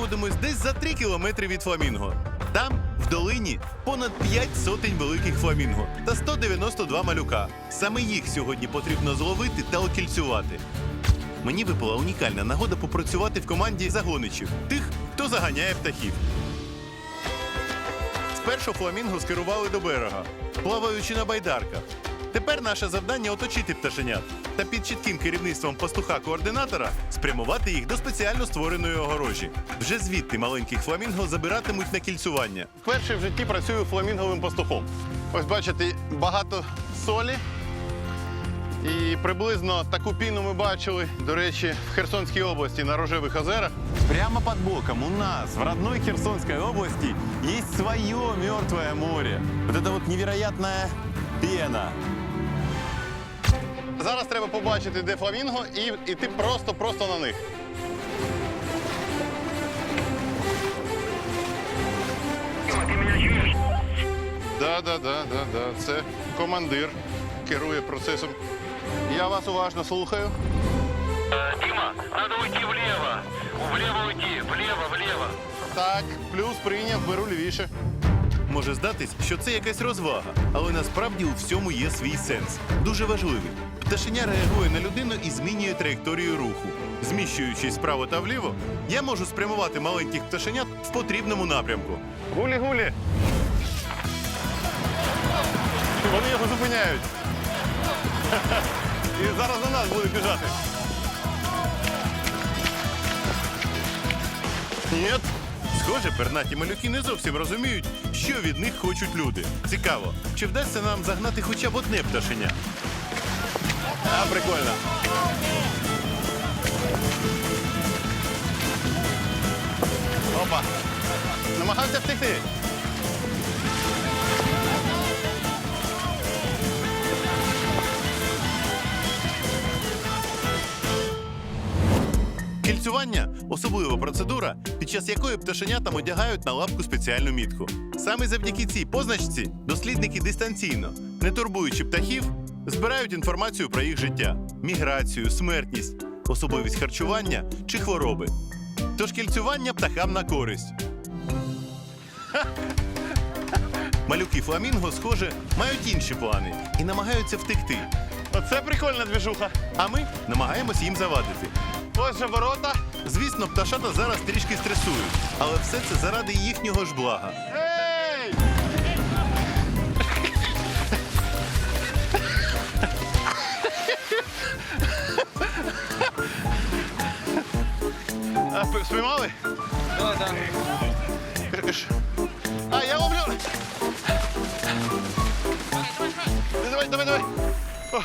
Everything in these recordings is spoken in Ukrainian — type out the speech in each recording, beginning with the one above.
знаходимось десь за 3 кілометри від фламінго. Там, в долині, понад 5 сотень великих фламінго та 192 малюка. Саме їх сьогодні потрібно зловити та окільцювати. Мені випала унікальна нагода попрацювати в команді загоничів тих, хто заганяє птахів. Спершу фламінго скерували до берега, плаваючи на байдарках. Тепер наше завдання оточити пташенят та під чітким керівництвом пастуха-координатора спрямувати їх до спеціально створеної огорожі. Вже звідти маленьких фламінго забиратимуть на кільцювання. Вперше в житті працюю фламінговим пастухом. Ось бачите, багато солі. І приблизно таку піну ми бачили, до речі, в Херсонській області на рожевих озерах. Прямо під боком у нас, в родной Херсонской области, есть свое мертвое море. Вот это вот невероятная пена. Зараз треба побачити, де фламінго, і йти просто-просто на них. Да, да, да, да, да. Це командир керує процесом. Я вас уважно слухаю. Дима, надо уйти влево. Влево уйти, влево, влево. Так, плюс прийняв, беру лівіше. Може здатись, що це якась розвага, але насправді у всьому є свій сенс. Дуже важливий. Пташеня реагує на людину і змінює траєкторію руху. Зміщуючись вправо та вліво, я можу спрямувати маленьких пташенят в потрібному напрямку. Гулі-гулі. Вони його зупиняють. І зараз на нас буде біжати. Ні. Схоже, пернаті малюки не зовсім розуміють, що від них хочуть люди. Цікаво, чи вдасться нам загнати хоча б одне пташеня? А, прикольно. Опа. Намагався втекти. Кільцювання особлива процедура, під час якої пташенятам одягають на лапку спеціальну мітку. Саме завдяки цій позначці дослідники дистанційно, не турбуючи птахів, збирають інформацію про їх життя, міграцію, смертність, особливість харчування чи хвороби. Тож кільцювання птахам на користь. Малюки фламінго, схоже, мають інші плани і намагаються втекти. Оце прикольна двіжуха. А ми намагаємось їм завадити. Ось же ворота. Звісно, пташата зараз трішки стресують, але все це заради їхнього ж блага. П- спіймали? Да, да. А, я ловлю. Давай, давай, давай. О,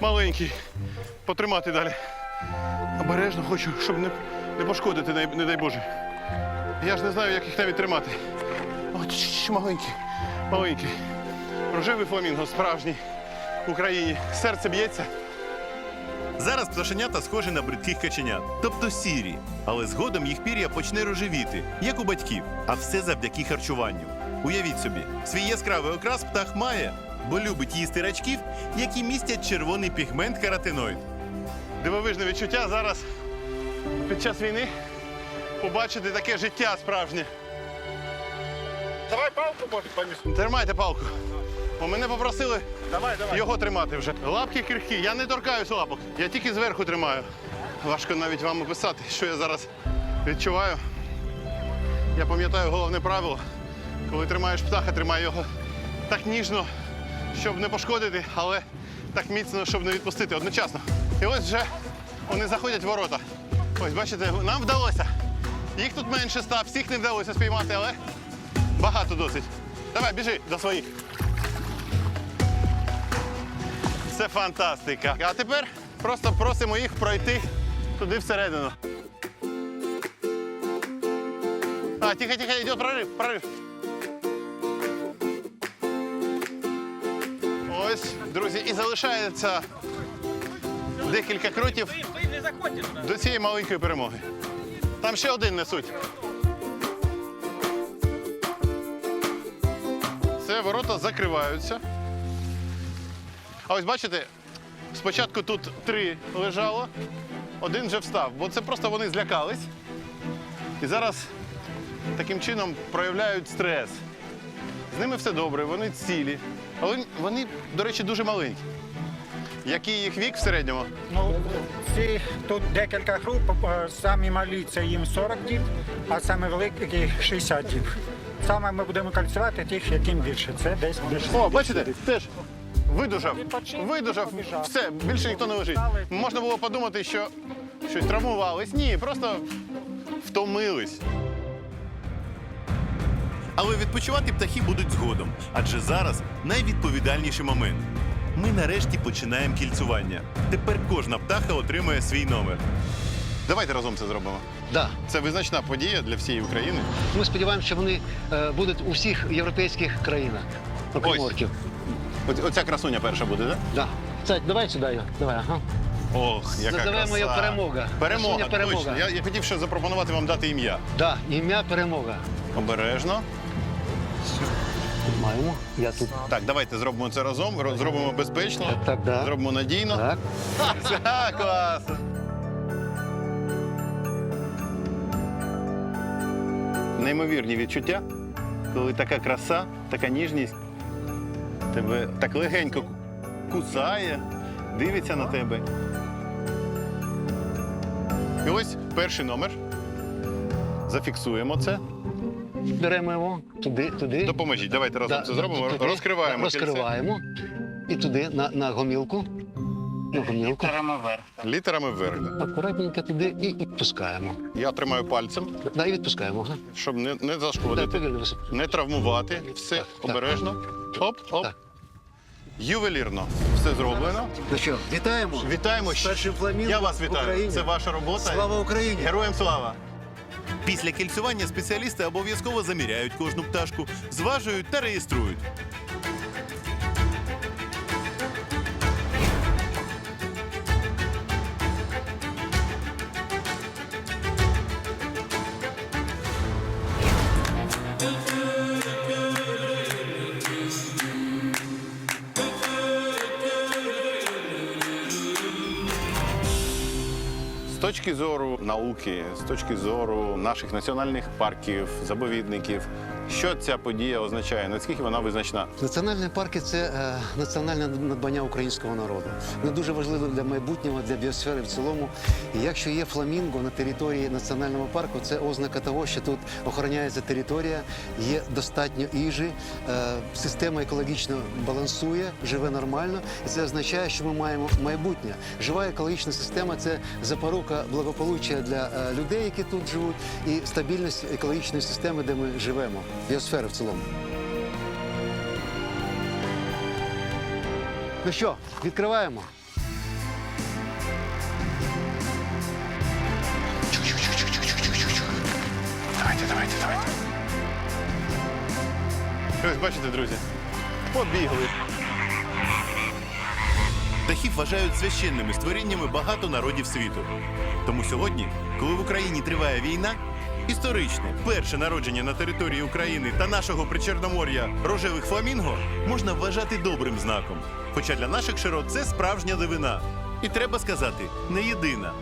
маленький. Потримати далі. Обережно хочу, щоб не, не пошкодити, не, не дай Боже. Я ж не знаю, як їх навіть тримати. О, ч- ч- ч- маленький, маленький. Рожевий фламінго, справжній в Україні. Серце б'ється. Зараз пташенята схожі на бридких каченят, тобто сірі, але згодом їх пір'я почне рожевіти, як у батьків, а все завдяки харчуванню. Уявіть собі, свій яскравий окрас птах має, бо любить їсти рачків, які містять червоний пігмент каротиноїд. Дивовижне відчуття зараз під час війни побачити таке життя справжнє. Давай палку, может, понесу. Тримайте палку. Бо мене попросили Давай, давай. його тримати вже. Лапки крихкі, я не торкаюсь лапок, я тільки зверху тримаю. Важко навіть вам описати, що я зараз відчуваю. Я пам'ятаю головне правило. Коли тримаєш птаха, тримай його так ніжно, щоб не пошкодити, але так міцно, щоб не відпустити одночасно. І ось вже вони заходять в ворота. Ось, бачите, нам вдалося. Їх тут менше ста, всіх не вдалося спіймати, але багато досить. Давай, біжи до своїх. Це фантастика. А тепер просто просимо їх пройти туди всередину. А, тихо, тихо, йде прорив, прорив. Ось, друзі, і залишається декілька туда. до цієї маленької перемоги. Там ще один несуть. Це ворота закриваються. А ось бачите, спочатку тут три лежало, один вже встав, бо це просто вони злякались. І зараз таким чином проявляють стрес. З ними все добре, вони цілі. Але вони, до речі, дуже маленькі. Який їх вік в середньому? Ну, ці тут декілька груп, самі малі це їм 40 діб, а саме великі 60 діб. Саме ми будемо кальцювати тих, яким більше. Це десь більше. О, бачите, теж видужав. Видужав. Все, більше ніхто не лежить. Можна було подумати, що щось травмувались. Ні, просто втомились. Але відпочивати птахи будуть згодом, адже зараз найвідповідальніший момент. Ми нарешті починаємо кільцювання. Тепер кожна птаха отримує свій номер. Давайте разом це зробимо. Да. Це визначна подія для всієї України. Ми сподіваємося, що вони е, будуть у всіх європейських країнах. Ось. Оця красуня перша буде, так? Да. Це, давай сюди його. Давай, ага. Ох, яка Називаємо краса. її «Перемога». Перемога, Красуня «Перемога». точно. Я, я хотів ще запропонувати вам дати ім'я. Да, ім'я перемога. Обережно. Маємо. Я тут. Так, давайте зробимо це разом, ро- зробимо безпечно, Так, так, да. зробимо надійно. Так. Ха, класно. Неймовірні відчуття, коли така краса, така ніжність тебе так легенько кусає, дивиться на тебе. І ось перший номер. Зафіксуємо це. Беремо його туди, туди. Допоможіть, давайте разом Да, це зробимо. туди. Розкриваємо. кільце. Розкриваємо. І туди, на, на гомілку. На гомілку. Літерами вверх. Акуратненько туди і відпускаємо. Я тримаю пальцем, Да, і відпускаємо. Ага. щоб не, не зашкодити. повільно висип- Не травмувати, все Так, так. обережно. Оп, оп. Так. Ювелірно. Все зроблено. Ну що, вітаємо! Вітаємо. З першим фламінгом Я вас в вітаю. Україні. Це ваша робота. Слава Україні! Героям слава! Після кільцювання спеціалісти обов'язково заміряють кожну пташку, зважують та реєструють. Точки зору науки, з точки зору наших національних парків, заповідників, що ця подія означає, наскільки вона визначна? Національні парки це е, національне надбання українського народу. Вони дуже важливо для майбутнього, для біосфери в цілому. І якщо є фламінго на території національного парку, це ознака того, що тут охороняється територія, є достатньо їжі, е, система екологічно балансує, живе нормально. І це означає, що ми маємо майбутнє. Жива екологічна система це запорука благополуччя для е, людей, які тут живуть, і стабільність екологічної системи, де ми живемо, біосфери в цілому. Ну що, відкриваємо? Давайте, давайте, давайте. Ось бачите, друзі, побігли. Птахів вважають священними створіннями багато народів світу. Тому сьогодні, коли в Україні триває війна, історичне перше народження на території України та нашого причорномор'я рожевих фламінго можна вважати добрим знаком. Хоча для наших широт це справжня дивина. І треба сказати, не єдина.